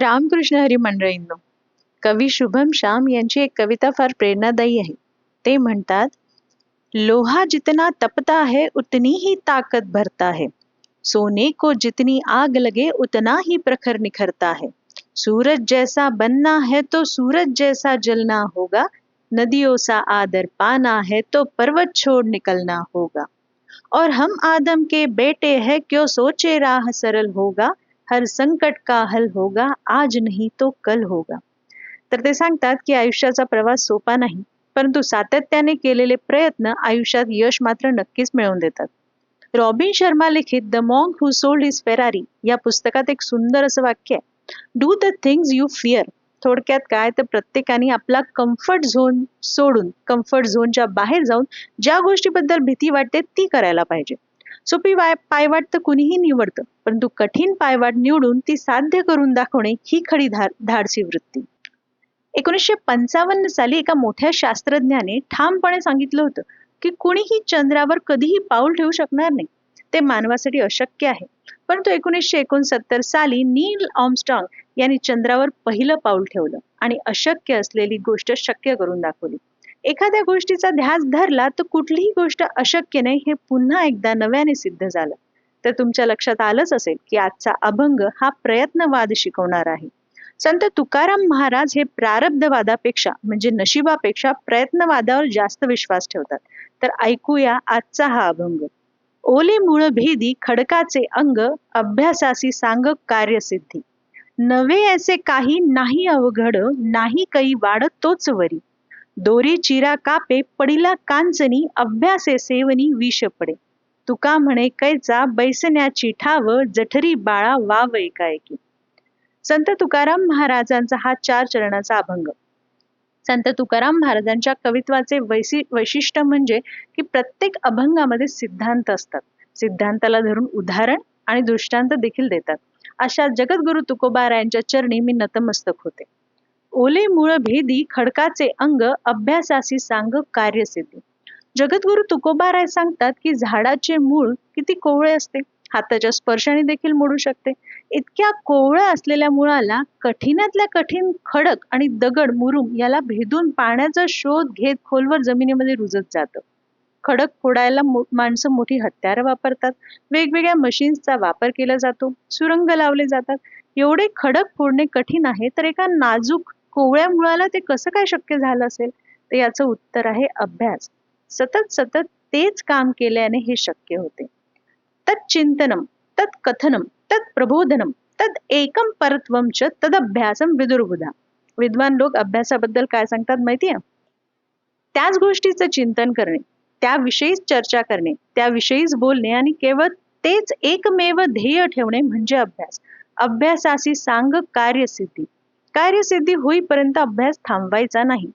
रामकृष्ण हरी मंडळींनो कवी शुभम श्याम यांची एक कविता फार प्रेरणादायी आहे. ते म्हणतात, लोहा जितना तपता है, उतनी ही ताकत भरता है. सोने को जितनी आग लगे, उतना ही प्रखर निखरता है. सूरज जैसा बनना है तो सूरज जैसा जलना होगा. नदियों सा आदर पाना है तो पर्वत छोड़ निकलना होगा. और हम आदम के बेटे हैं, क्यों सोचे राह सरल होगा? हर संकट का हल होगा आज नहीं तो कल होगा. तर ते सांगतात की आयुष्याचा प्रवास सोपा नाही परंतु सातत्याने केलेले प्रयत्न आयुष्यात यश मात्र नक्कीच मिळवून देतात. रॉबिन शर्मा लिखित the monk who sold his Ferrari या पुस्तकात एक सुंदर असं वाक्य आहे. Do the things you fear. थोडक्यात काय तर प्रत्येकाने आपला कम्फर्ट झोन सोडून कम्फर्ट झोनच्या बाहेर जाऊन ज्या गोष्टीबद्दल भीती वाटते ती करायला पाहिजे. सोपी वाय पायवाट तर कुणीही निवडतं परंतु कठीण पायवाट निवडून ती साध्य करून दाखवणे ही खरी धार धाडसी वृत्ती. एकोणीसशे पंचावन्न साली एका मोठ्या शास्त्रज्ञाने ठामपणे सांगितलं होतं की कुणीही चंद्रावर कधीही पाऊल ठेवू शकणार नाही ते मानवासाठी अशक्य आहे. परंतु एकोणीसशे एकोणसत्तर साली नील ऑमस्ट्रॉंग यांनी चंद्रावर पहिलं पाऊल ठेवलं आणि अशक्य असलेली गोष्ट शक्य करून दाखवली. एखाद्या गोष्टीचा ध्यास धरला तर कुठलीही गोष्ट अशक्य नाही हे पुन्हा एकदा नव्याने सिद्ध झालं. तर तुमच्या लक्षात आलंच असेल की आजचा अभंग हा प्रयत्नवाद शिकवणार आहे. संत तुकाराम महाराज हे प्रारब्धवादापेक्षा म्हणजे नशिबापेक्षा प्रयत्नवादावर जास्त विश्वास ठेवतात. तर ऐकूया आजचा हा अभंग. ओले मूळ भेदी खडकाचे अंग अभ्यासासी सांग कार्यसिद्धी नवे असे काही नाही अवघड नाही काही वाढत तोच वरी. दोरी चिरा कापे पडिला कांचनी अभ्यासे सेवनी विष पडे. तुका म्हणे कैचा बैसण्याची ठाव जठरी बाळा वाव एकाएकी संत तुकाराम महाराजांचा हा चार चरणाचा अभंग. संत तुकाराम महाराजांच्या कवित्वाचे वैशि वैशिष्ट्य म्हणजे की प्रत्येक अभंगामध्ये सिद्धांत असतात. सिद्धांताला धरून उदाहरण आणि दृष्टांत देखील देतात. अशा जगद्गुरु तुकोबारायांच्या चरणी मी नतमस्तक होते. ओले मूळ भेदी खडकाचे अंग अभ्यासासी सांग कार्यसिद्धी. जगद्गुरु तुकोबाराय सांगतात की झाडाचे मूळ किती कोवळे असते. हाताच्या स्पर्शाने देखील मोडू शकते. इतक्या कोवळ्या असलेल्या मुळाला कठीणातल्या कठीण खडक आणि दगड मुरुम याला भेदून पाण्याचा शोध घेत खोलवर जमिनीमध्ये रुजत जातं. खडक फोडायला माणसं मोठी हत्यारं वापरतात. वेगवेगळ्या मशीन्सचा वापर केला जातो. सुरंग लावले जातात. एवढे खडक फोडणे कठीण आहे तर एका नाजूक कोवळ्या मुळाला ते कसं काय शक्य झालं असेल? तर याचं उत्तर आहे अभ्यास. सतत सतत तेच काम केल्याने हे शक्य होते. तच्चिंतनम तत् कथनम तत् प्रबोधनम तद एकम परत्वम च तदभ्यासम विदुर्बुधा. विद्वान लोक अभ्यासाबद्दल काय सांगतात माहितीये? त्याच गोष्टीचं चिंतन करणे त्याविषयीच चर्चा करणे त्याविषयीच बोलणे आणि केवळ तेच एकमेव ध्येय ठेवणे म्हणजे अभ्यास. अभ्यासाशी सांग कार्यसिद्धी. कार्यसिद्धी होईपर्यंत अभ्यास थांबवायचा नाही.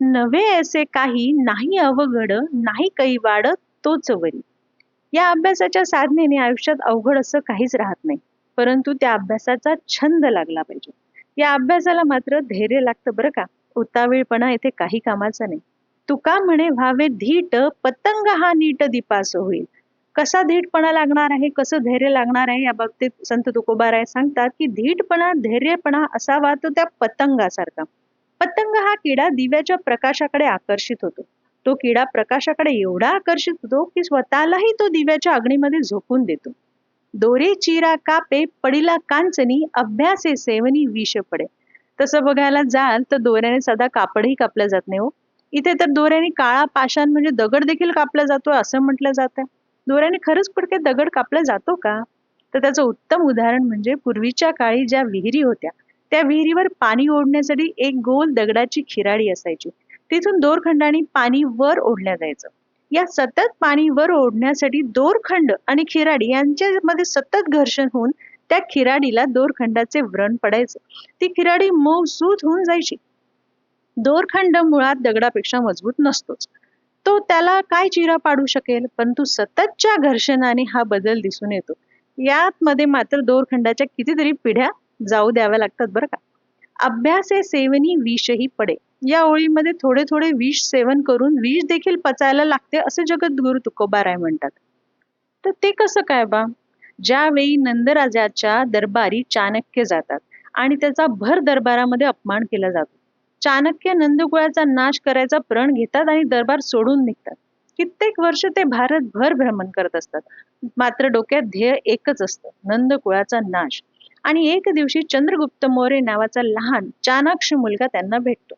नवे असे काही नाही अवघड नाही काही वाढत तोच वरी. या अभ्यासाच्या साधनेने आयुष्यात अवघड असं काहीच राहत नाही. परंतु त्या अभ्यासाचा छंद लागला पाहिजे. या अभ्यासाला मात्र धैर्य लागतं बरं का? उतावीळपणा इथे काही कामाचा नाही. तुका म्हणे व्हावे धीट पतंग हा नीट दीपास होईल. कसा धीटपणा लागणार आहे कसं धैर्य लागणार आहे या बाबतीत संत तुकोबाराय सांगतात की धीटपणा धैर्यपणा असावा तो त्या पतंगासारखा. पतंग हा किडा दिव्याच्या प्रकाशाकडे आकर्षित होतो. तो किडा प्रकाशाकडे एवढा आकर्षित होतो की स्वतःलाही तो दिव्याच्या अग्नीमध्ये झोपून देतो. दोरे चिरा कापे पडिला कांचनी अभ्यासे सेवनी विष पडे. तसं बघायला जाल तर दोऱ्याने सदा कापडही कापला जात नाही हो. इथे तर दोऱ्याने काळा पाषाण म्हणजे दगड देखील कापला जातो असं म्हटलं जातं दोऱ्याने खरंच पडके दगड कापला जातो का? तर त्याचं उत्तम उदाहरण म्हणजे पूर्वीच्या काळी ज्या विहिरी होत्या त्या विहिरीवर पाणी ओढण्यासाठी एक गोल दगडाची खिराडी असायची. तिथून दोरखंडाने पाणी वर ओढल्या जायचं. या सतत पाणी वर ओढण्यासाठी दोरखंड आणि खिराडी यांच्यामध्ये सतत घर्षण होऊन त्या खिराडीला दोरखंडाचे व्रण पडायचं. ती खिराडी मऊ सूत होऊन जायची. दोरखंड मुळात दगडापेक्षा मजबूत नसतोच. तो त्याला काय चिरा पाडू शकेल? परंतु सततच्या घर्षणाने हा बदल दिसून येतो. यात मध्ये मात्र दोरखंडाच्या कितीतरी पिढ्या जाऊ द्याव्या लागतात बरं का? अभ्यासे सेवनी विषही पडे. या ओळीमध्ये थोडे थोडे विष सेवन करून विष देखील पचायला लागते असे जगद्गुरु तुकोबाराय म्हणतात. तर ते कसं काय बा? ज्यावेळी नंदराजाच्या दरबारी चाणक्य जातात आणि त्याचा भर दरबारामध्ये अपमान केला जातो. चाणक्य नंदकुळाचा नाश करायचा प्रण घेतात आणि दरबार सोडून निघतात. कित्येक वर्ष ते भारतभर भ्रमण करत असतात. मात्र डोक्यात ध्येय एकच असतं नंदकुळाचा नाश. आणि एक दिवशी चंद्रगुप्त मौर्य नावाचा लहान चाणाक्ष मुलगा त्यांना भेटतो.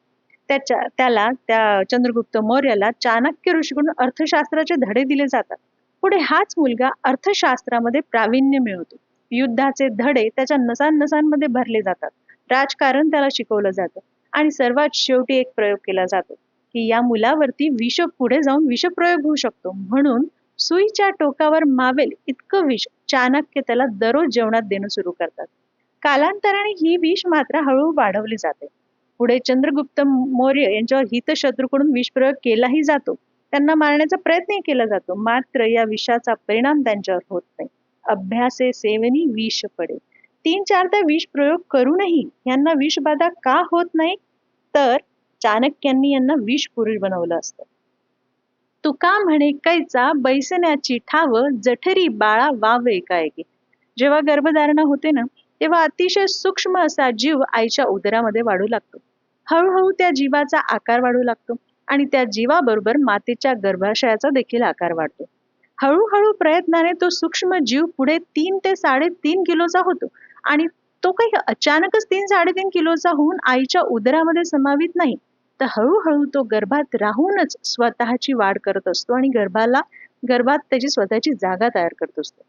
त्याच्या त्याला त्या चंद्रगुप्त मौर्याला चाणक्य ऋषीकडून अर्थशास्त्राचे धडे दिले जातात. पुढे हाच मुलगा अर्थशास्त्रामध्ये प्रावीण्य मिळवतो. युद्धाचे धडे त्याच्या नसांनसांमध्ये भरले जातात. राजकारण त्याला शिकवलं जातं. आणि सर्वात शेवटी एक प्रयोग केला जातो की या मुलावरती विष पुढे जाऊन विषप्रयोग होऊ शकतो. म्हणून सुईच्या टोकावर मावेल इतकं विष चाणक्य त्याला दररोज जेवणात देणं सुरू करतात. कालांतराने ही विष मात्र हळूहळू वाढवली जाते. पुढे चंद्रगुप्त मौर्य यांच्यावर हितशत्रूकडून विषप्रयोग केलाही जातो. त्यांना मारण्याचा प्रयत्नही केला जातो. मात्र या विषाचा परिणाम त्यांच्यावर होत नाही. अभ्यासे सेवनी विष पडे तीन चारदा विष प्रयोग करूनही यांना विषबाधा का होत नाही? तर चाणक्यांनी यांना विष पुरुष बनवलं असतं. तुका म्हणे कैचा बैसण्याची ठाव जठरी बाळा वावे एकाएकी जेव्हा गर्भधारणा होते ना तेव्हा अतिशय सूक्ष्म असा जीव आईच्या उदरामध्ये वाढू लागतो. हळूहळू त्या जीवाचा आकार वाढू लागतो आणि त्या जीवाबरोबर मातेच्या गर्भाशयाचा देखील आकार वाढतो. हळूहळू प्रयत्नाने तो सूक्ष्म जीव पुढे तीन ते साडेतीन किलोचा होतो. आणि तो काही अचानकच तीन साडेतीन किलोचा होऊन आईच्या उदरामध्ये समावित नाही. तर हळूहळू तो गर्भात राहूनच स्वतःची वाढ करत असतो आणि गर्भाला गर्भात त्याची स्वतःची जागा तयार करत असतो.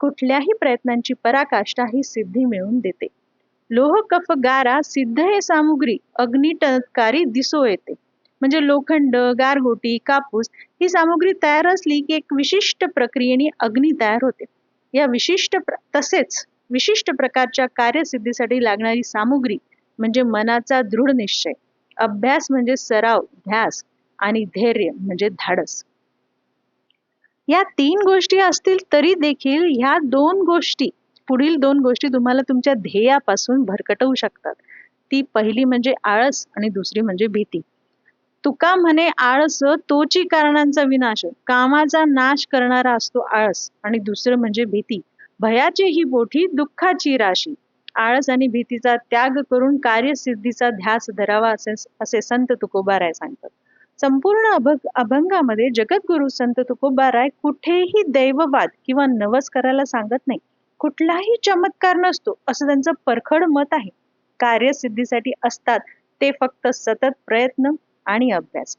कुठल्याही प्रयत्नांची पराकाष्ठा ही सिद्धी मिळवून देते. लोह कफ गारा सिद्ध हे सामुग्री अग्निटनकारी दिसो येते. म्हणजे लोखंड गारगोटी कापूस ही सामुग्री तयार असली की एक विशिष्ट प्रक्रियेने अग्नी तयार होते. या विशिष्ट तसेच विशिष्ट प्रकारच्या कार्यसिद्धीसाठी लागणारी सामुग्री म्हणजे मनाचा दृढ निश्चय अभ्यास म्हणजे सराव ध्यास आणि धैर्य म्हणजे धाडस. या तीन गोष्टी असतील तरी देखील ह्या दोन गोष्टी पुढील दोन गोष्टी तुम्हाला तुमच्या ध्येयापासून भरकटवू शकतात. ती पहिली म्हणजे आळस आणि दुसरी म्हणजे भीती. तुका म्हणे आळस तोची कारणांचा विनाश कामाचा नाश करणारा असतो आळस आणि दुसरं म्हणजे भीती. भयाची ही बोठी दुःखाची राशी. आळस आणि भीतीचा त्याग करून कार्यसिद्धीचा ध्यास धरावा असे असे संत तुकोबाराय सांगतात. संपूर्ण अभंग अभंगामध्ये जगद्गुरु संत तुकोबाराय कुठेही दैववाद किंवा नवस करायला सांगत नाही. कुठलाही चमत्कार नसतो असं त्यांचं परखड मत आहे. कार्यसिद्धीसाठी असतात ते फक्त सतत प्रयत्न आणि अभ्यास.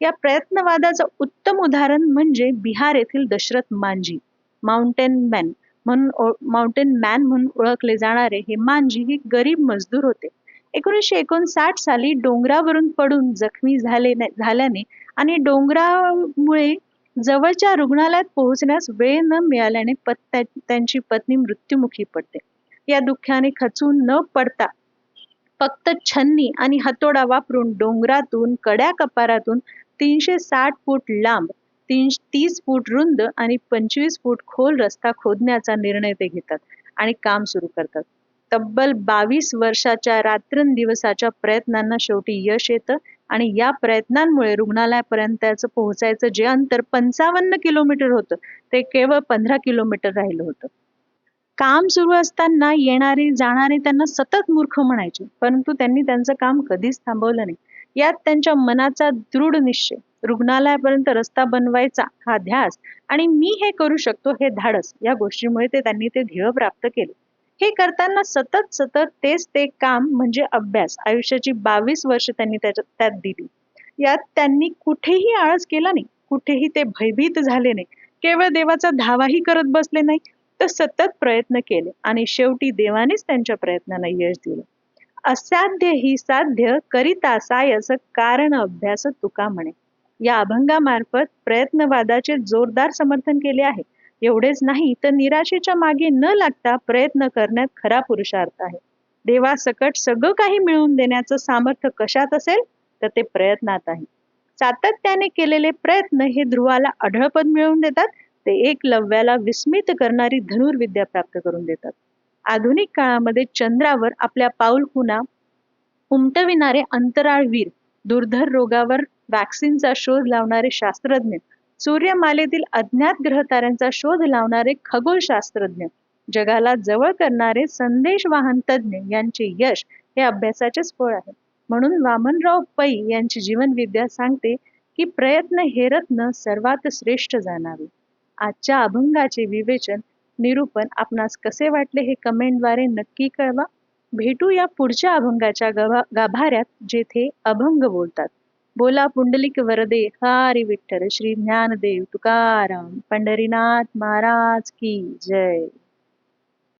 या प्रयत्नवादाचं उत्तम उदाहरण म्हणजे बिहार येथील दशरथ मांजी माउंटेन मॅन म्हणून माउंटेन मॅन म्हणून ओळखले जाणारे हे मांजी हे गरीब मजदूर होते. एकोणीसशे एकोणसाठ साली डोंगरावरून पडून जखमी झाले झाल्याने आणि डोंगरामुळे जवळच्या रुग्णालयात पोहोचण्यास वेळ न मिळाल्याने पत त्यांची पत्नी मृत्युमुखी पडते. या दुःखाने खचून न पडता फक्त छन्नी आणि हातोडा वापरून डोंगरातून कड्या कपारातून तीनशे साठ फूट लांब तीन तीस फूट रुंद आणि पंचवीस फूट खोल रस्ता खोदण्याचा निर्णय ते घेतात आणि काम सुरू करतात. तब्बल बावीस वर्षाच्या रात्रंदिवसाच्या प्रयत्नांना शेवटी यश येतं आणि या प्रयत्नांमुळे रुग्णालयापर्यंतच पोहोचायचं जे अंतर पंचावन्न किलोमीटर होतं ते केवळ पंधरा किलोमीटर राहिलं होतं. काम सुरू असताना येणारे जाणारे त्यांना सतत मूर्ख म्हणायचे परंतु त्यांनी त्यांचं काम कधीच थांबवलं नाही. यात त्यांच्या मनाचा दृढ निश्चय रुग्णालयापर्यंत रस्ता बनवायचा हा ध्यास आणि मी हे करू शकतो हे धाडस या गोष्टीमुळे ते त्यांनी ते ध्येय प्राप्त केले. हे करताना सतत सतत तेच ते काम म्हणजे अभ्यास आयुष्याची बावीस वर्ष त्यांनी त्याच्यात त्यात दिली. यात त्यांनी कुठेही आळस केला नाही कुठेही ते भयभीत झाले नाही. केवळ देवाचा धावाही करत बसले नाही तर सतत प्रयत्न केले आणि शेवटी देवानेच त्यांच्या प्रयत्नांना यश दिलं. असाध्य ही साध्य करिता सायस कारण अभ्यास तुका म्हणे. या अभंगामार्फत प्रयत्नवादाचे जोरदार समर्थन केले आहे. एवढेच नाही तर निराशेच्या मागे न लागता प्रयत्न करण्यात खरा पुरुषार्थ आहे. देवासकट सगळं काही मिळवून देण्याचं सामर्थ्य कशात असेल तर ते प्रयत्नात आहे. सातत्याने केलेले प्रयत्न हे ध्रुवाला अढळपद मिळवून देतात ते एक लव्याला विस्मित करणारी धनुर्विद्या प्राप्त करून देतात. आधुनिक काळामध्ये चंद्रावर आपल्या पाऊल खुना उमटविणारे अंतराळवीर दुर्धर रोगावर वॅक्सिनचा शोध लावणारे शास्त्रज्ञ सूर्यमालेतील अज्ञात ग्रहताऱ्यांचा शोध लावणारे खगोलशास्त्रज्ञ जगाला जवळ करणारे संदेश वाहन तज्ज्ञ यांचे यश हे अभ्यासाचेच फळ आहे. म्हणून वामनराव पै यांची जीवनविद्या सांगते की प्रयत्न हे रत्न सर्वात श्रेष्ठ जाणावे. आजच्या अभंगाचे विवेचन निरूपण आपणास कसे वाटले हे कमेंटद्वारे नक्की कळवा. भेटू या पुढच्या अभंगाच्या गभा गाभाऱ्यात जेथे अभंग बोलतात. बोला पुंडलिक वरदे हारी विठ्ठल श्री ज्ञानदेव तुकाराम पंढरीनाथ महाराज की जय.